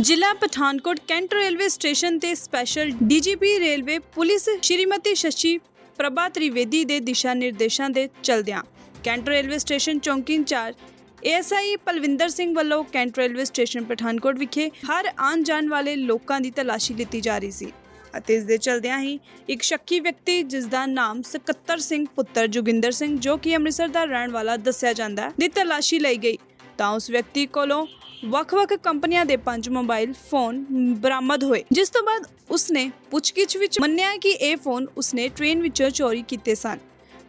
ਜ਼ਿਲ੍ਹਾ Pathankot cantt railway station ਤੇ special DGP railway police Shrimati Shashi Prabha Trivedi ਦੇ ਦਿਸ਼ਾ ਨਿਰਦੇਸ਼ਾਂ ਦੇ ਚਲਦਿਆਂ ਕੈਂਟ ਰੇਲਵੇ ਸਟੇਸ਼ਨ ਚੌਂਕੀ ਇੰਚਾਰਜ ਏਐਸਆਈ ਪਲਵਿੰਦਰ ਸਿੰਘ ਵੱਲੋਂ ਕੈਂਟ ਰੇਲਵੇ ਸਟੇਸ਼ਨ ਪਠਾਨਕੋਟ ਵਿਖੇ ਹਰ ਆਉਣ ਜਾਣ ਵਾਲੇ ਲੋਕਾਂ ਦੀ ਤਲਾਸ਼ੀ ਲਿੱਤੀ ਜਾ ਰਹੀ ਸੀ ਅਤੇ ਇਸ ਦੇ ਚਲਦਿਆਂ ਹੀ ਇੱਕ ਸ਼ੱਕੀ ਵਿਅਕਤੀ ਜਿਸ ਦਾ ਨਾਮ ਸਕੱਤਰ ਸਿੰਘ ਪੁੱਤਰ ਜੋਗਿੰਦਰ ਸਿੰਘ ਜੋ ਕਿ ਅੰਮ੍ਰਿਤਸਰ ਦਾ ਰਹਿਣ ਵਾਲਾ ਦੱਸਿਆ ਜਾਂਦਾ ਹੈ, ਦੀ ਤਲਾਸ਼ੀ ਲਈ ਗਈ। ਤਾਂ ਉਸ ਵਿਅਕਤੀ ਕੋਲੋਂ ਵੱਖ-ਵੱਖ ਕੰਪਨੀਆਂ ਦੇ ਪੰਜ ਮੋਬਾਈਲ ਫੋਨ ਬਰਾਮਦ ਹੋਏ, ਜਿਸ ਤੋਂ ਬਾਅਦ ਉਸਨੇ ਪੁੱਛਗਿੱਛ ਵਿੱਚ ਮੰਨਿਆ ਕਿ ਇਹ ਫੋਨ ਉਸਨੇ ਟ੍ਰੇਨ ਵਿੱਚੋਂ ਚੋਰੀ ਕੀਤੇ ਸਨ।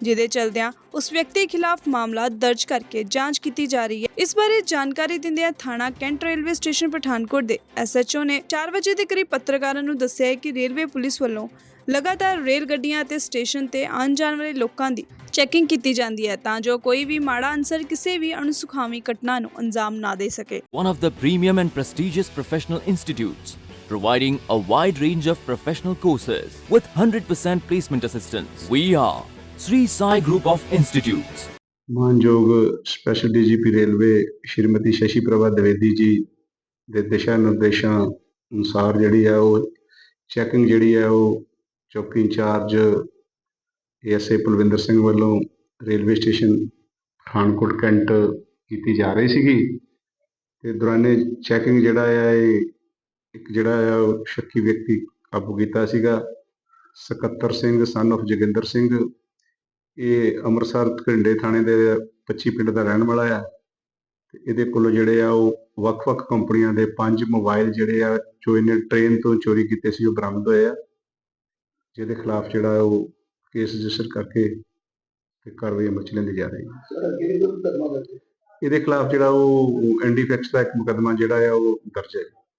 ਜਿਹਦੇ ਚਲਦਿਆਂ ਉਸ ਵਿਅਕਤੀ ਖਿਲਾਫ ਮਾਮਲਾ ਦਰਜ ਕਰਕੇ ਜਾਂਚ ਕੀਤੀ ਜਾ ਰਹੀ ਹੈ ਇਸ ਬਾਰੇ ਜਾਣਕਾਰੀ ਦਿੰਦਿਆਂ ਥਾਣਾ ਕੈਂਟ ਰੇਲਵੇ ਸਟੇਸ਼ਨ ਪਠਾਨਕੋਟ ਦੇ ਐਸਐਚਓ ਨੇ 4 ਵਜੇ ਦੇ ਕਰੀਬ ਪੱਤਰਕਾਰਾਂ ਨੂੰ ਦੱਸਿਆ ਹੈ ਕਿ ਰੇਲਵੇ ਪੁਲਿਸ ਵੱਲੋਂ ਲਗਾਤਾਰ ਰੇਲ ਗੱਡੀਆਂ ਅਤੇ ਸਟੇਸ਼ਨ ਤੇ ਆਉਣ ਜਾਣ ਵਾਲੇ ਲੋਕਾਂ ਦੀ ਚੈਕਿੰਗ ਕੀਤੀ ਜਾਂਦੀ ਹੈ ਤਾਂ ਜੋ ਕੋਈ ਵੀ ਮਾੜਾ ਅਨਸਰ ਕਿਸੇ ਵੀ ਅਣਸੁਖਾਵੀ ਘਟਨਾ ਨੂੰ ਅੰਜਾਮ ਨਾ ਦੇ ਸਕੇ one of the premium and prestigious professional institutes, providing a wide range of professional courses with 100% placement assistance. We are Sri Sai Group of Institutes. ਮਾਨਯੋਗ special DGP railway Shrimati Shashi Prabha Dwivedi ji ਦੇ ਦਿਸ਼ਾ ਨਿਰਦੇਸ਼ਾਂ ਅਨੁਸਾਰ ਜਿਹੜੀ ਹੈ ਉਹ checking ਜਿਹੜੀ ਹੈ ਉਹ ਚੌਕੀ ਇੰਚਾਰਜ ਏਐਸਏ ਕੁਲਵਿੰਦਰ ਸਿੰਘ ਵੱਲੋਂ ਰੇਲਵੇ ਸਟੇਸ਼ਨ ਪਠਾਨਕੋਟ ਕੈਂਟ ਕੀਤੀ ਜਾ ਰਹੀ ਸੀਗੀ ਤੇ ਦੌਰਾਨੇ ਚੈਕਿੰਗ ਜਿਹੜਾ ਆ ਇਹ ਇੱਕ ਜਿਹੜਾ ਆ ਉਹ ਸ਼ੱਕੀ ਵਿਅਕਤੀ ਕਾਬੂ ਕੀਤਾ ਸੀਗਾ ਸਕੱਤਰ ਸਿੰਘ ਸਨ of ਜੋਗਿੰਦਰ ਸਿੰਘ ਇਹ ਅੰਮ੍ਰਿਤਸਰ ਘਿੰਡੇ ਥਾਣੇ ਦੇ 25 ਪਿੰਡ ਦਾ ਰਹਿਣ ਵਾਲਾ ਆ। ਤੇ ਇਹਦੇ ਕੋਲੋਂ ਜਿਹੜੇ ਆ ਉਹ ਵੱਖ-ਵੱਖ ਕੰਪਨੀਆਂ ਦੇ ਪੰਜ ਮੋਬਾਈਲ ਜਿਹੜੇ ਆ ਜੋ ਇਹਨੇ ਟ੍ਰੇਨ ਤੋਂ ਚੋਰੀ ਕੀਤੇ ਸੀ ਉਹ ਬਰਾਮਦ ਹੋਏ ਆ। ਜਿਹਦੇ ਖਿਲਾਫ ਜਿਹੜਾ ਉਹ ਕੇਸ ਰਜਿਸਟਰ ਕਰਕੇ ਤੇ ਕਾਰਵਾਈ ਅਮਲ ਚ ਲੈਂਦੀ ਜਾ ਰਹੀ ਹੈ? ਇਹਦੇ ਖਿਲਾਫ ਜਿਹੜਾ ਉਹ ਐਨਡੀਫੈਕਸ ਦਾ ਇੱਕ ਮੁਕੱਦਮਾ ਜਿਹੜਾ ਆ ਉਹ ਦਰਜ ਹੈ।